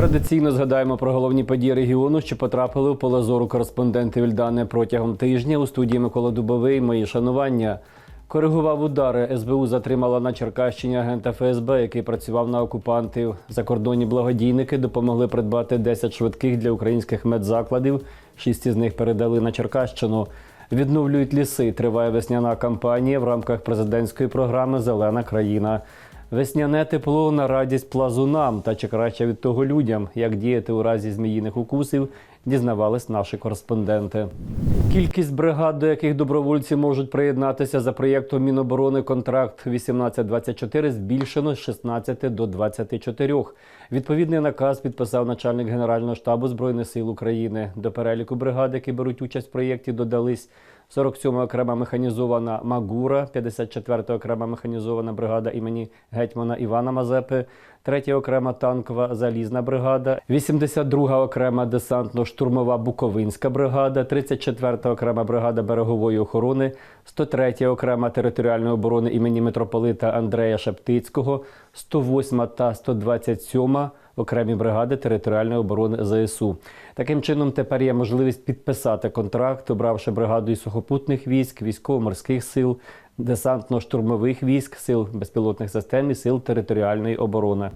Традиційно згадаємо про головні події регіону, що потрапили у поле зору кореспондентів Ільдани протягом тижня. У студії Микола Дубовий. Мої шанування. Коригував удари. СБУ затримала на Черкащині агента ФСБ, який працював на окупантів. Закордонні благодійники допомогли придбати 10 швидких для українських медзакладів. Шість із них передали на Черкащину. Відновлюють ліси. Триває весняна кампанія в рамках президентської програми Зелена країна. Весняне тепло на радість плазунам. Та чи краще від того людям, як діяти у разі зміїних укусів, дізнавались наші кореспонденти. Кількість бригад, до яких добровольці можуть приєднатися за проєктом Міноборони контракт 1824 збільшено з 16 до 24. Відповідний наказ підписав начальник Генерального штабу Збройних сил України. До переліку бригад, які беруть участь в проєкті, додались 47 окрема механізована Магура, 54 окрема механізована бригада імені гетьмана Івана Мазепи, 3 окрема танкова залізна бригада, 82 окрема десантно-штурмова Буковинська бригада, 34 окрема бригада берегової охорони, 103 окрема територіальної оборони імені митрополита Андрея Шептицького, 108 та 127 окремі бригади територіальної оборони ЗСУ. Таким чином, тепер є можливість підписати контракт, обравши бригаду із сухопутних військ, військово-морських сил, десантно-штурмових військ, сил безпілотних систем і сил територіальної оборони.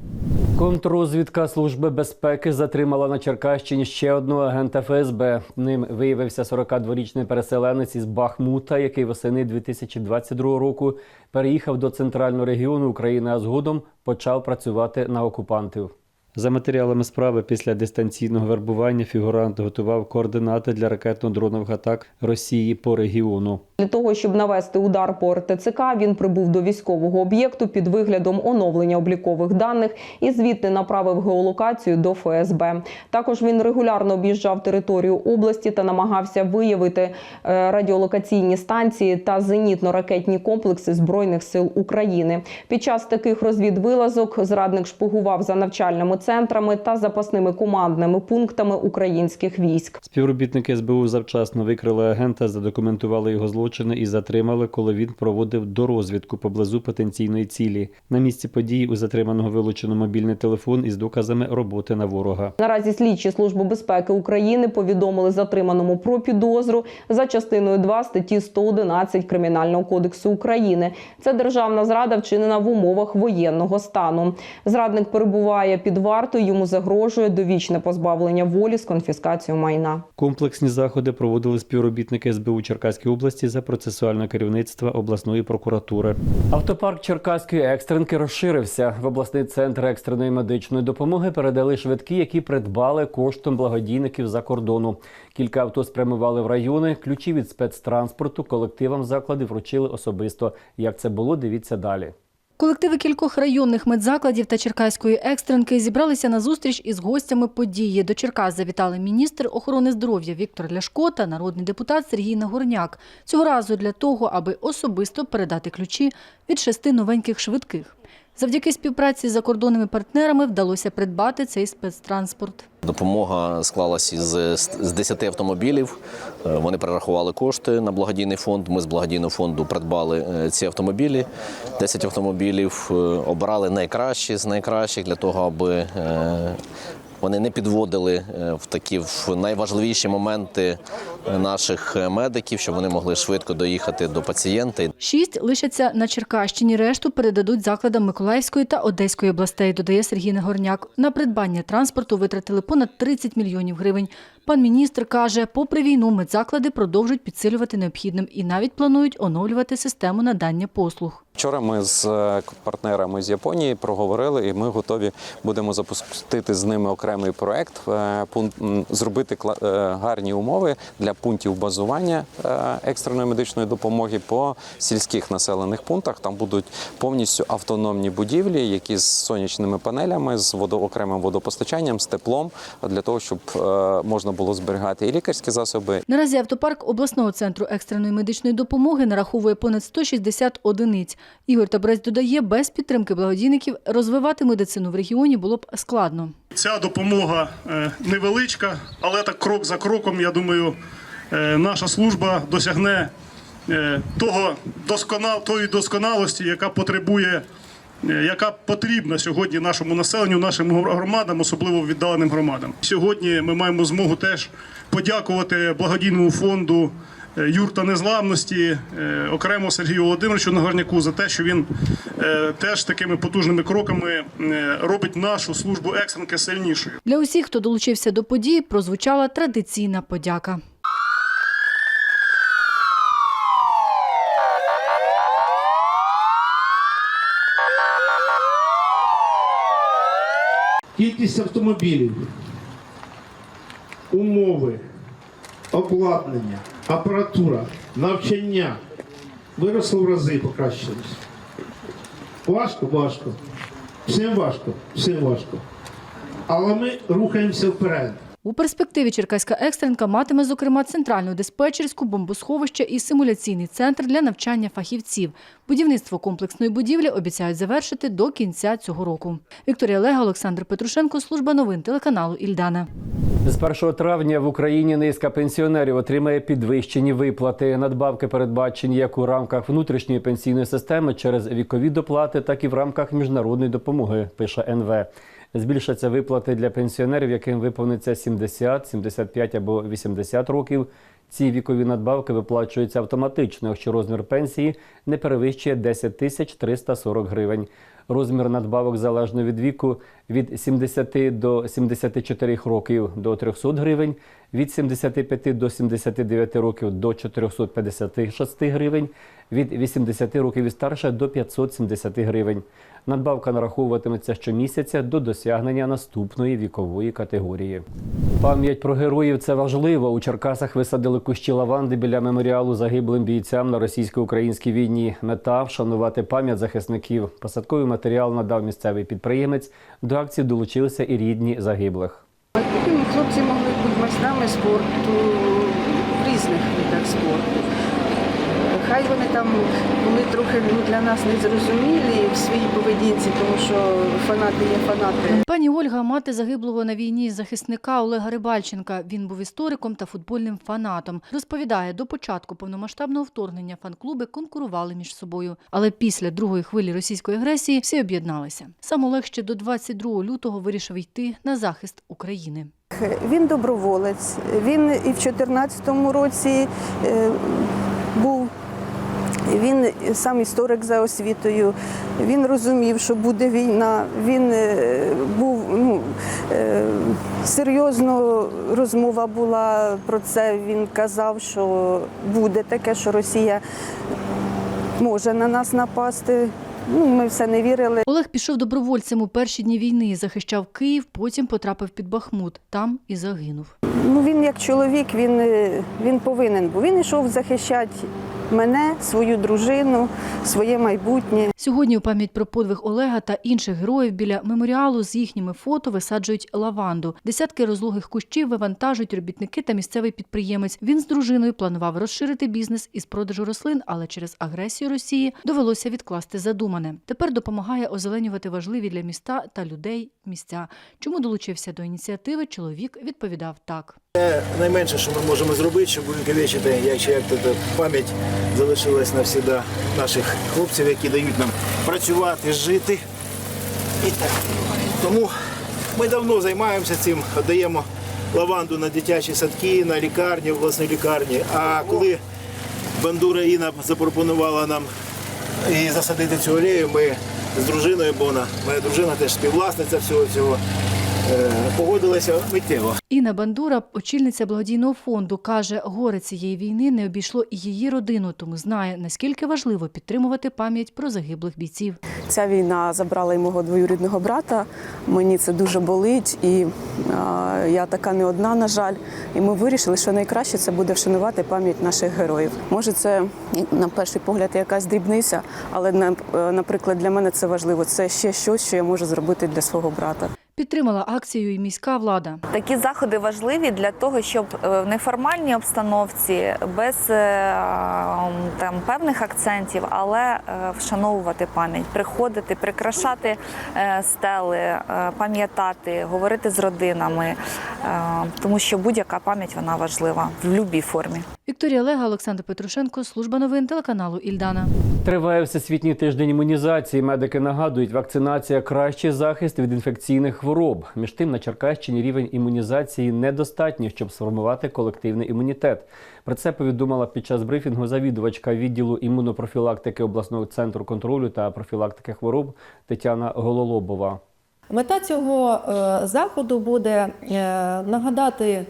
Контррозвідка Служби безпеки затримала на Черкащині ще одного агента ФСБ. Ним виявився 42-річний переселенець із Бахмута, який восени 2022 року переїхав до центрального регіону України, а згодом почав працювати на окупантів. За матеріалами справи після дистанційного вербування фігурант готував координати для ракетно-дронових атак Росії по регіону. Для того, щоб навести удар по РТЦК, він прибув до військового об'єкту під виглядом оновлення облікових даних і звідти направив геолокацію до ФСБ. Також він регулярно об'їжджав територію області та намагався виявити е, радіолокаційні станції та зенітно-ракетні комплекси Збройних сил України. Під час таких розвідвилазок зрадник шпигував за навчальними центрами та запасними командними пунктами українських військ. Співробітники СБУ завчасно викрили агента, задокументували його злочини і затримали, коли він проводив дорозвідку поблизу потенційної цілі. На місці події у затриманого вилучено мобільний телефон із доказами роботи на ворога. Наразі слідчі Служби безпеки України повідомили затриманому про підозру за частиною 2 статті 111 Кримінального кодексу України. Це державна зрада вчинена в умовах воєнного стану. Зрадник перебуває під вартою, йому загрожує довічне позбавлення волі з конфіскацією майна. Комплексні заходи проводили співробітники СБУ Черкаської області за процесуального керівництва обласної прокуратури. Автопарк Черкаської екстренки розширився. В обласний центр екстреної медичної допомоги передали швидкі, які придбали коштом благодійників за кордону. Кілька авто спрямували в райони. Ключі від спецтранспорту колективам закладів вручили особисто. Як це було, дивіться далі. Колективи кількох районних медзакладів та Черкаської екстренки зібралися на зустріч із гостями події. До Черкас завітали міністр охорони здоров'я Віктор Ляшко та народний депутат Сергій Нагорняк. Цього разу для того, аби особисто передати ключі від шести новеньких швидких. Завдяки співпраці з закордонними партнерами вдалося придбати цей спецтранспорт. Допомога склалася з, з 10 автомобілів. Е, Вони перерахували кошти на благодійний фонд. Ми з благодійного фонду придбали е, ці автомобілі. 10 автомобілів е, обрали найкращі з найкращих для того, аби вони не підводили е, в такі в найважливіші моменти е, наших е, медиків, щоб вони могли швидко доїхати до пацієнта. Шість лишаться на Черкащині, решту передадуть закладам Миколаївської та Одеської областей, додає Сергій Нагорняк. На придбання транспорту витратили понад 30 мільйонів гривень. Пан міністр каже, попри війну медзаклади продовжують підсилювати необхідним і навіть планують оновлювати систему надання послуг. Вчора ми з е, партнерами з Японії проговорили, і ми готові будемо запустити з ними окремий проект, е, зробити е, гарні умови для пунктів базування екстреної медичної допомоги по сільських населених пунктах. Там будуть повністю автономні будівлі, які з сонячними панелями, з окремим водопостачанням, з теплом для того, щоб можна було зберігати і лікарські засоби, Наразі автопарк обласного центру екстреної медичної допомоги нараховує понад 160 одиниць. Ігор Табрець додає, без підтримки благодійників розвивати медицину в регіоні було б складно. Ця допомога е, невеличка, але так крок за кроком, я думаю, е, наша служба досягне е, того досконал, тої досконалості, яка потребує яка потрібна сьогодні нашому населенню, нашим громадам, особливо віддаленим громадам. Сьогодні ми маємо змогу теж подякувати благодійному фонду юрта незламності, е, окремо Сергію Володимировичу Нагорняку за те, що він е, теж такими потужними кроками е, робить нашу службу екстренки сильнішою. Для усіх, хто долучився до події, прозвучала традиційна подяка. Кількість автомобілів, умови, обладнання, апаратура, навчання виросло в рази, покращилось. Важко, важко. Всім важко, всім важко. Але ми рухаємося вперед. У перспективі Черкаська екстренка матиме, зокрема, центральну диспетчерську, бомбосховище і симуляційний центр для навчання фахівців. Будівництво комплексної будівлі обіцяють завершити до кінця цього року. Вікторія Лега, Олександр Петрушенко, служба новин телеканалу Ільдана. З 1 травня в Україні низка пенсіонерів отримає підвищені виплати. Надбавки передбачені як у рамках внутрішньої пенсійної системи через вікові доплати, так і в рамках міжнародної допомоги, пише НВ. Збільшаться виплати для пенсіонерів, яким виповниться 70, 75 або 80 років. Ці вікові надбавки виплачуються автоматично, якщо розмір пенсії не перевищує 10 тисяч 340 гривень. Розмір надбавок залежно від віку від 70 до 74 років до 300 гривень, від 75 до 79 років до 456 гривень, від 80 років і старше до 570 гривень. Надбавка нараховуватиметься щомісяця до досягнення наступної вікової категорії. Пам'ять про героїв це важливо. У Черкасах висадили кущі лаванди біля меморіалу загиблим бійцям на російсько-українській війні. Мета вшанувати пам'ять захисників. Посадковий матеріал надав місцевий підприємець. До акції долучилися і рідні загиблих. Такими хлопці могли бути майстрами спорту різних видах спорту. Хай вони там були трохи ну, для нас незрозумілі в своїй поведінці, тому що фанати є фанати. Пані Ольга, мати загиблого на війні захисника Олега Рибальченка. Він був істориком та футбольним фанатом. Розповідає, до початку повномасштабного вторгнення фан-клуби конкурували між собою. Але після другої хвилі російської агресії всі об'єдналися. Сам Олег ще до 22 лютого вирішив йти на захист України. Він доброволець. Він і в 2014 році е, був. Він сам історик за освітою. Він розумів, що буде війна. Він е, був ну, е, серйозно розмова була про це. Він казав, що буде таке, що Росія може на нас напасти. Ну, ми все не вірили. Олег пішов добровольцем у перші дні війни, захищав Київ, потім потрапив під Бахмут. Там і загинув. Ну він як чоловік, він, е, він повинен був. Він йшов захищати мене, свою дружину, своє майбутнє. Сьогодні у пам'ять про подвиг Олега та інших героїв біля меморіалу з їхніми фото висаджують лаванду. Десятки розлогих кущів вивантажують робітники та місцевий підприємець. Він з дружиною планував розширити бізнес із продажу рослин, але через агресію Росії довелося відкласти задумане. Тепер допомагає озеленювати важливі для міста та людей місця. Чому долучився до ініціативи? Чоловік відповідав так. Найменше, що ми можемо зробити, щоб увіковічити, якщо як то пам'ять залишилась навсіда наших хлопців, які дають нам працювати, жити. І так. Тому ми давно займаємося цим, даємо лаванду на дитячі садки, на лікарні, обласні лікарні. А коли бандура Інна запропонувала нам і засадити цю алею, ми з дружиною, бо вона, моя дружина теж співвласниця всього цього, погодилися миттєво. Інна Бандура, очільниця благодійного фонду, каже, горе цієї війни не обійшло і її родину, тому знає, наскільки важливо підтримувати пам'ять про загиблих бійців. Ця війна забрала й мого двоюрідного брата. Мені це дуже болить, і а, я така не одна, на жаль. І ми вирішили, що найкраще це буде вшанувати пам'ять наших героїв. Може, це на перший погляд якась дрібниця, але на- е, наприклад для мене це важливо. Це ще щось, що я можу зробити для свого брата. Підтримала акцію і міська влада. Такі заходи важливі для того, щоб е, в неформальній обстановці, без е, там певних акцентів, але е, вшановувати пам'ять, приходити, прикрашати стели, пам'ятати, говорити з родинами, тому що будь-яка пам'ять вона важлива в будь-якій формі. Вікторія Лега, Олександр Петрушенко, служба новин телеканалу Ільдана. Триває всесвітній тиждень імунізації. Медики нагадують, вакцинація кращий захист від інфекційних хвороб. Між тим на Черкащині рівень імунізації недостатній, щоб сформувати колективний імунітет. Про це повідомила під час брифінгу завідувачка відділу імунопрофілактики обласного центру контролю та профілактики хвороб Тетяна Гололобова. Мета цього е, заходу буде е, нагадати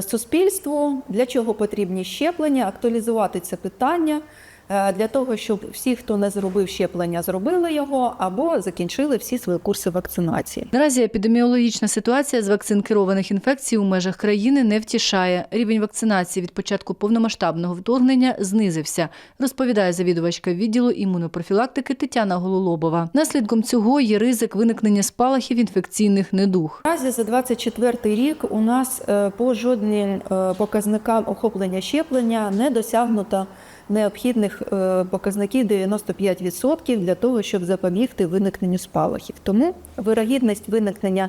суспільству, для чого потрібні щеплення, актуалізувати це питання. е, для того, щоб всі, хто не зробив щеплення, зробили його або закінчили всі свої курси вакцинації. Наразі епідеміологічна ситуація з вакцин керованих інфекцій у межах країни не втішає. Рівень вакцинації від початку повномасштабного вторгнення знизився, розповідає завідувачка відділу імунопрофілактики Тетяна Гололобова. Наслідком цього є ризик виникнення спалахів інфекційних недуг. Наразі за 24 рік у нас е, по жодним е, показникам охоплення щеплення не досягнуто необхідних е, показників 95% для того, щоб запобігти виникненню спалахів. Тому вирогідність виникнення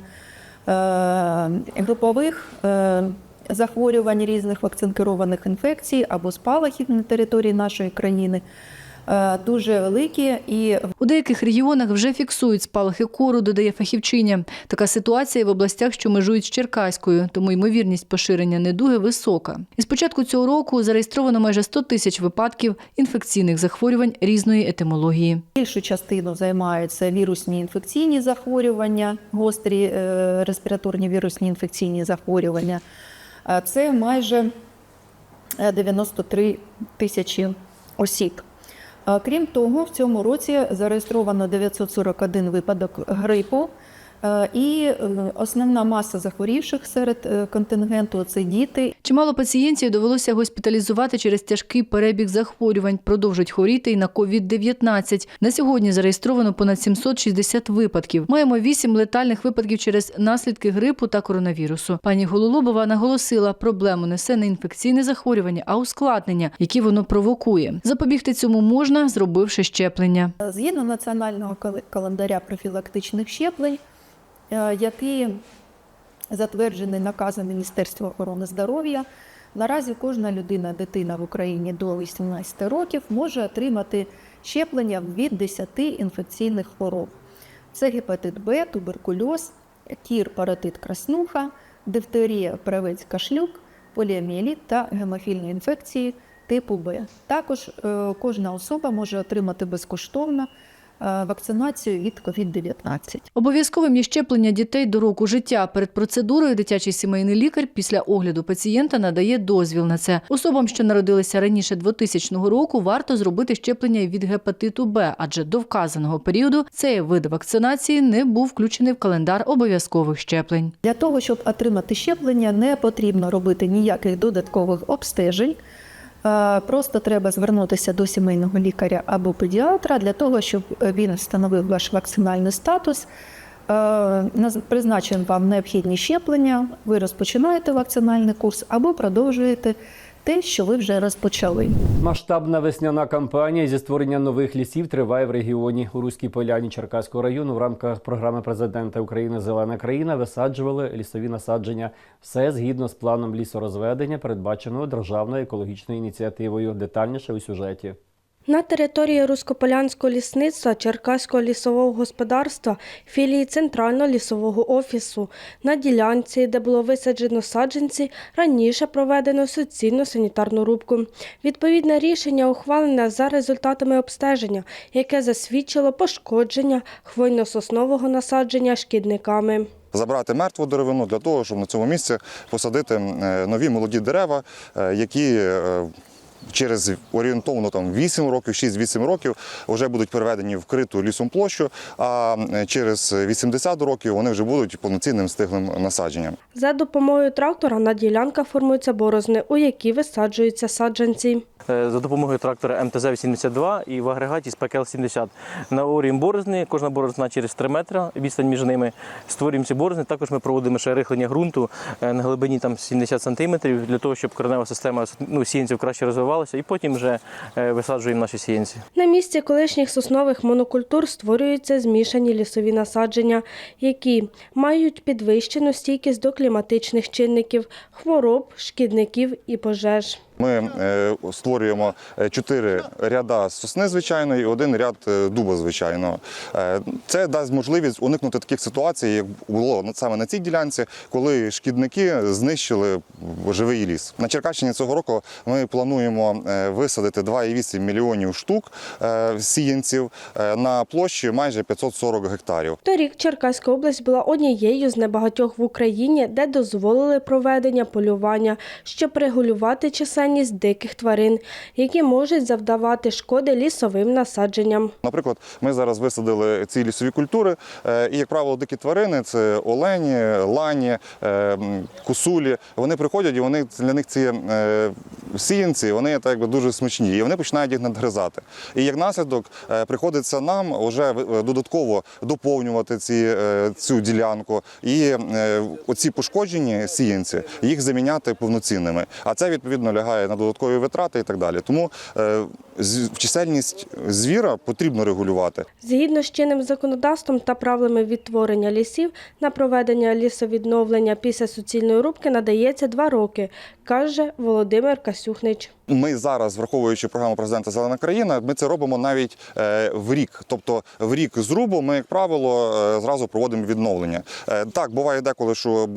е, групових е, захворювань різних вакцинкерованих інфекцій або спалахів на території нашої країни дуже великі і У деяких регіонах вже фіксують спалахи кору, додає фахівчиня. Така ситуація в областях, що межують з Черкаською, тому ймовірність поширення недуги висока. І з початку цього року зареєстровано майже 100 тисяч випадків інфекційних захворювань різної етимології. Більшу частину займаються вірусні інфекційні захворювання, гострі е, респіраторні вірусні інфекційні захворювання. Е, Це майже е, 93 тисячі осіб. Крім того, в цьому році зареєстровано 941 випадок грипу. Е, І е, основна маса захворівших серед е, контингенту це діти Чимало пацієнтів довелося госпіталізувати через тяжкий перебіг захворювань. Продовжують хворіти і на COVID-19. На сьогодні зареєстровано понад 760 випадків. Маємо 8 летальних випадків через наслідки грипу та коронавірусу. Пані Гололобова наголосила, проблему несе не інфекційне захворювання, а ускладнення, які воно провокує. Запобігти цьому можна, зробивши щеплення. Згідно національного кал- календаря профілактичних щеплень, який затверджений наказом Міністерства охорони здоров'я, наразі кожна людина, дитина в Україні до 18 років може отримати щеплення від 10 інфекційних хвороб. Це гепатит Б, туберкульоз, кір, паротит, краснуха, дифтерія, правець, кашлюк, поліоміеліт та гемофільні інфекції типу Б. Також е, кожна особа може отримати безкоштовно е, вакцинацію від COVID-19. Обов'язковим є щеплення дітей до року життя. Перед процедурою дитячий сімейний лікар після огляду пацієнта надає дозвіл на це. Особам, що народилися раніше 2000 року, варто зробити щеплення від гепатиту Б, адже до вказаного періоду цей вид вакцинації не був включений в календар обов'язкових щеплень. Для того, щоб отримати щеплення, не потрібно робити ніяких додаткових обстежень. Е, Просто треба звернутися до сімейного лікаря або педіатра для того, щоб він встановив ваш вакцинальний статус, Призначен вам необхідні щеплення, ви розпочинаєте вакцинальний курс або продовжуєте те, що ви вже розпочали. Масштабна весняна кампанія зі створення нових лісів триває в регіоні. У Руській Поляні Черкаського району в рамках програми президента України Зелена країна висаджували лісові насадження. Все згідно з планом лісорозведення, передбаченого державною екологічною ініціативою. Детальніше у сюжеті. На території Руськополянського лісництва Черкаського лісового господарства філії Центрального лісового офісу на ділянці, де було висаджено саджанці, раніше проведено суцільну санітарну рубку. Відповідне рішення ухвалене за результатами обстеження, яке засвідчило пошкодження хвойно-соснового насадження шкідниками. Забрати мертву деревину для того, щоб на цьому місці посадити е, нові молоді дерева, е, які е, через орієнтовно там 8 років, 6-8 років вже будуть переведені в вкриту лісом площу, а через 80 років вони вже будуть повноцінним стиглим насадженням. За допомогою трактора на ділянках формуються борозни, у які висаджуються саджанці. Е, за допомогою трактора МТЗ-82 і в агрегаті з ПКЛ-70. Наорюємо борозни, кожна борозна через 3 метри, відстань між ними. Створюємо ці борозни. Також ми проводимо ще рихлення ґрунту е, на глибині там 70 сантиметрів для того, щоб коренева система ну, сіянців краще розвивалася, і потім вже е, висаджуємо наші сіянці. На місці колишніх соснових монокультур створюються змішані лісові насадження, які мають підвищену стійкість до кліматичних чинників, хвороб, шкідників і пожеж. Ми е, створюємо е, чотири ряда сосни звичайної і один ряд е, дуба звичайного. Це дасть можливість уникнути таких ситуацій, як було саме на цій ділянці, коли шкідники знищили живий ліс. На Черкащині цього року ми плануємо висадити 2,8 мільйонів штук сіянців на площі майже 540 гектарів. Торік Черкаська область була однією з небагатьох в Україні, де дозволили проведення полювання, щоб регулювати чисельність диких тварин, які можуть завдавати шкоди лісовим насадженням. Наприклад, ми зараз висадили ці лісові культури, е, і, як правило, дикі тварини це олені, лані, е, кусулі. Вони приходять і вони для них ці е, сіянці, вони так якби дуже смачні, і вони починають їх надгризати. І як наслідок приходиться нам вже додатково доповнювати ці, цю ділянку і оці пошкоджені сіянці їх заміняти повноцінними. А це відповідно лягає на додаткові витрати і так далі. Тому е, чисельність звіра потрібно регулювати. Згідно з чинним законодавством та правилами відтворення лісів, на проведення лісовідновлення після суцільної рубки надається два роки, каже Володимир Касюхнич. Ми зараз, враховуючи програму президента Зелена країна, ми це робимо навіть е, в рік. Тобто в рік зрубу ми, як правило, е, зразу проводимо відновлення. Так, буває деколи, що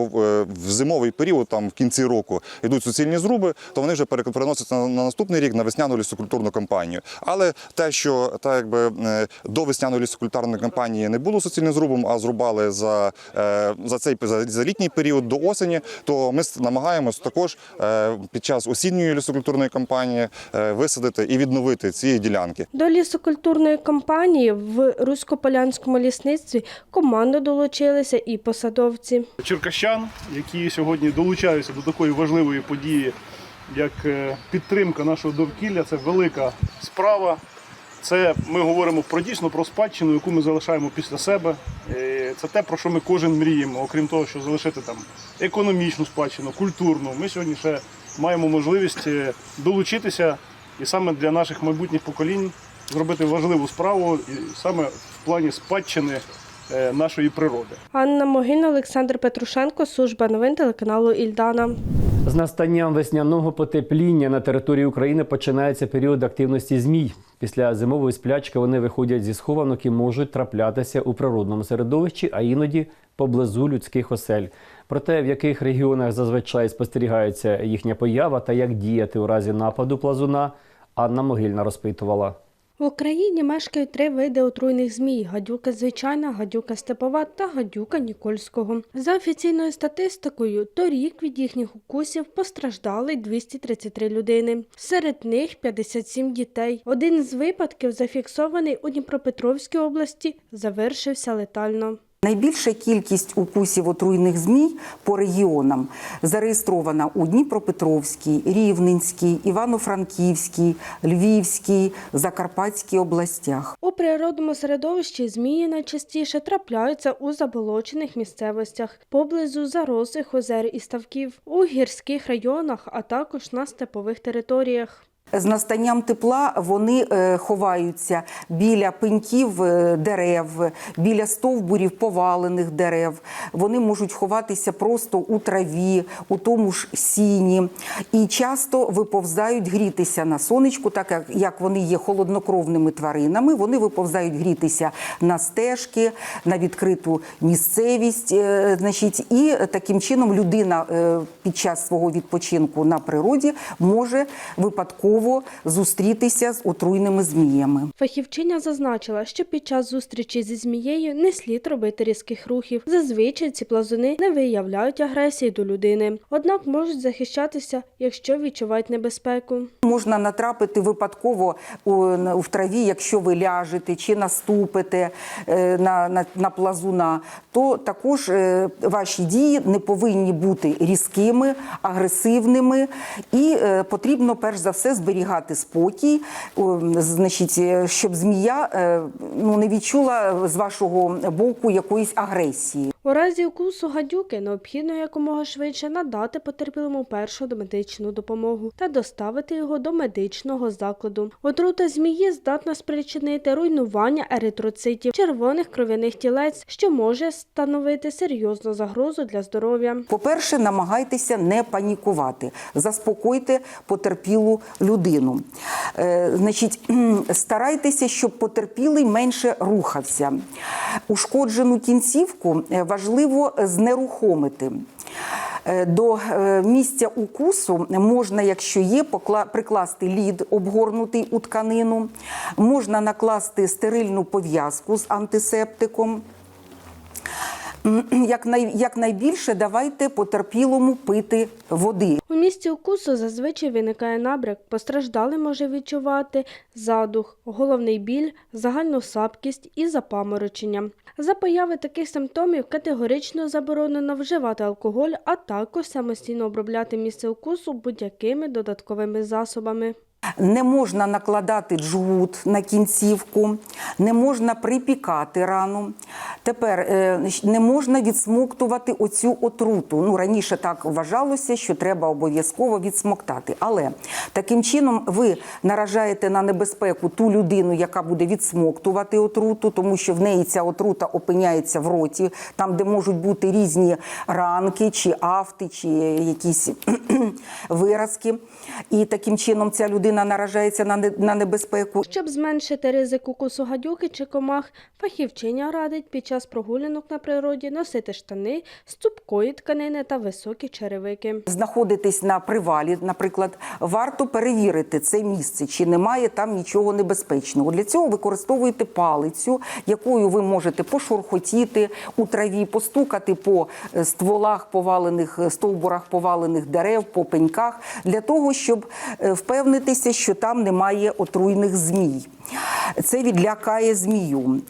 в зимовий період, там в кінці року, йдуть суцільні зруби, то вони вже пере- переносяться на, на наступний рік на весняну лісокультурну кампанію. Але те, що так якби е, до весняної лісокультурної кампанії не було суцільним зрубом, а зрубали за, е, за цей за, за літній період до осені, то ми намагаємось також е, під час осінньої лісокультурної кампанії висадити і відновити ці ділянки. До лісокультурної кампанії в Руськополянському лісництві команду долучилися і посадовці. черкащан, які сьогодні долучаються до такої важливої події, як е, підтримка нашого довкілля. Це велика справа. Це ми говоримо про дійсно про спадщину, яку ми залишаємо після себе. Е, Це те, про що ми кожен мріємо, окрім того, що залишити там економічну спадщину, культурну. Ми сьогодні ще маємо можливість е, долучитися і саме для наших майбутніх поколінь зробити важливу справу, і саме в плані спадщини нашої природи. Анна Могина, Олександр Петрушенко, служба новин телеканалу Ільдана. З настанням весняного потепління на території України починається період активності змій. Після зимової сплячки вони виходять зі схованок і можуть траплятися у природному середовищі, а іноді поблизу людських осель. Про те, в яких регіонах зазвичай спостерігається їхня поява та як діяти у разі нападу плазуна, Анна Могильна розпитувала. В Україні мешкають три види отруйних змій: гадюка звичайна, гадюка степова та гадюка Нікольського. За офіційною статистикою, торік від їхніх укусів постраждали 233 людини. Серед них 57 дітей. Один з випадків, зафіксований у Дніпропетровській області, завершився летально. Найбільша кількість укусів отруйних змій по регіонам зареєстрована у Дніпропетровській, Рівненській, Івано-Франківській, Львівській, Закарпатській областях. У природному середовищі змії найчастіше трапляються у заболочених місцевостях, поблизу зарослих озер і ставків, у гірських районах, а також на степових територіях. З настанням тепла вони е, ховаються біля пеньків е, дерев, біля стовбурів повалених дерев. Вони можуть ховатися просто у траві, у тому ж сіні. І часто виповзають грітися на сонечку, так як, вони є холоднокровними тваринами. Вони виповзають грітися на стежки, на відкриту місцевість. е, Значить, і таким чином людина під час свого відпочинку на природі може випадково зустрітися з отруйними зміями. Фахівчиня зазначила, що під час зустрічі зі змією не слід робити різких рухів. Зазвичай ці плазуни не виявляють агресії до людини, однак можуть захищатися, якщо відчувають небезпеку. Можна натрапити випадково в траві, якщо ви ляжете чи наступите е, на, на, на плазуна, то також е, ваші дії не повинні бути різкими, агресивними, і е, потрібно перш за все зберігати спокій, значить, е, щоб змія е, ну, не відчула з вашого боку якоїсь агресії. У разі укусу гадюки необхідно якомога швидше надати потерпілому першу домедичну допомогу та доставити його до медичного закладу. Отрута змії здатна спричинити руйнування еритроцитів, червоних кров'яних тілець, що може становити серйозну загрозу для здоров'я. По-перше, намагайтеся не панікувати, заспокойте потерпілу людину. Е, значить, старайтеся, щоб потерпілий менше рухався. Ушкоджену кінцівку е, важливо знерухомити. Е, До е, місця укусу можна, якщо є, прикласти лід, обгорнутий у тканину, можна накласти стерильну пов'язку з антисептиком. Як, най, якнайбільше давайте потерпілому пити води. У місці укусу зазвичай виникає набряк. Постраждалий може відчувати задух, головний біль, загальну слабкість і запаморочення. За появи таких симптомів категорично заборонено вживати алкоголь, а також самостійно обробляти місце укусу будь-якими додатковими засобами. Не можна накладати джгут на кінцівку, не можна припікати рану. Тепер е, не можна відсмоктувати оцю отруту. Ну раніше так вважалося, що треба обов'язково відсмоктати. Але таким чином ви наражаєте на небезпеку ту людину, яка буде відсмоктувати отруту, тому що в неї ця отрута опиняється в роті, там, де можуть бути різні ранки, чи афти, чи якісь виразки. І таким чином ця людина наражається на не- на небезпеку. Щоб зменшити ризик укусу гадюки чи комах, фахівчиня радить під час прогулянок на природі носити штани з цупкої тканини та високі черевики. знаходитесь на привалі, наприклад, варто перевірити це місце, чи немає там нічого небезпечного. Для цього використовуєте палицю, якою ви можете пошурхотіти у траві, постукати по е, стволах повалених, е, стовбурах повалених дерев, по пеньках, для того, щоб е, впевнитися, що там немає отруйних змій. Це відлякає змію.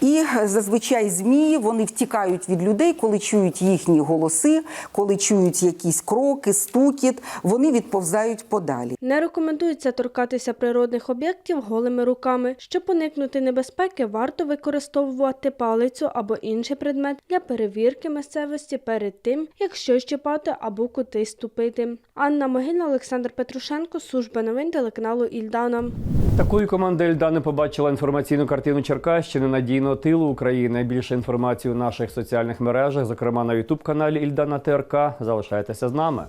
І зазвичай змії вони втікають від людей, коли чують їхні голоси, коли чують якісь кроки, стукіт, вони відповзають подалі. Не рекомендується торкатися природних об'єктів голими руками. Щоб уникнути небезпеки, варто використовувати палицю або інший предмет для перевірки місцевості перед тим, як щось чіпати або кудись ступити. Анна Могильна, Олександр Петрушенко, служба новин телеканалу Ільдана. Такою команда Ільдани побачила інформаційну картину Черкащини надійного тилу України. Більше інформації у наших соціальних мережах, зокрема на Ютуб каналі Ільдана ТРК. Залишайтеся з нами.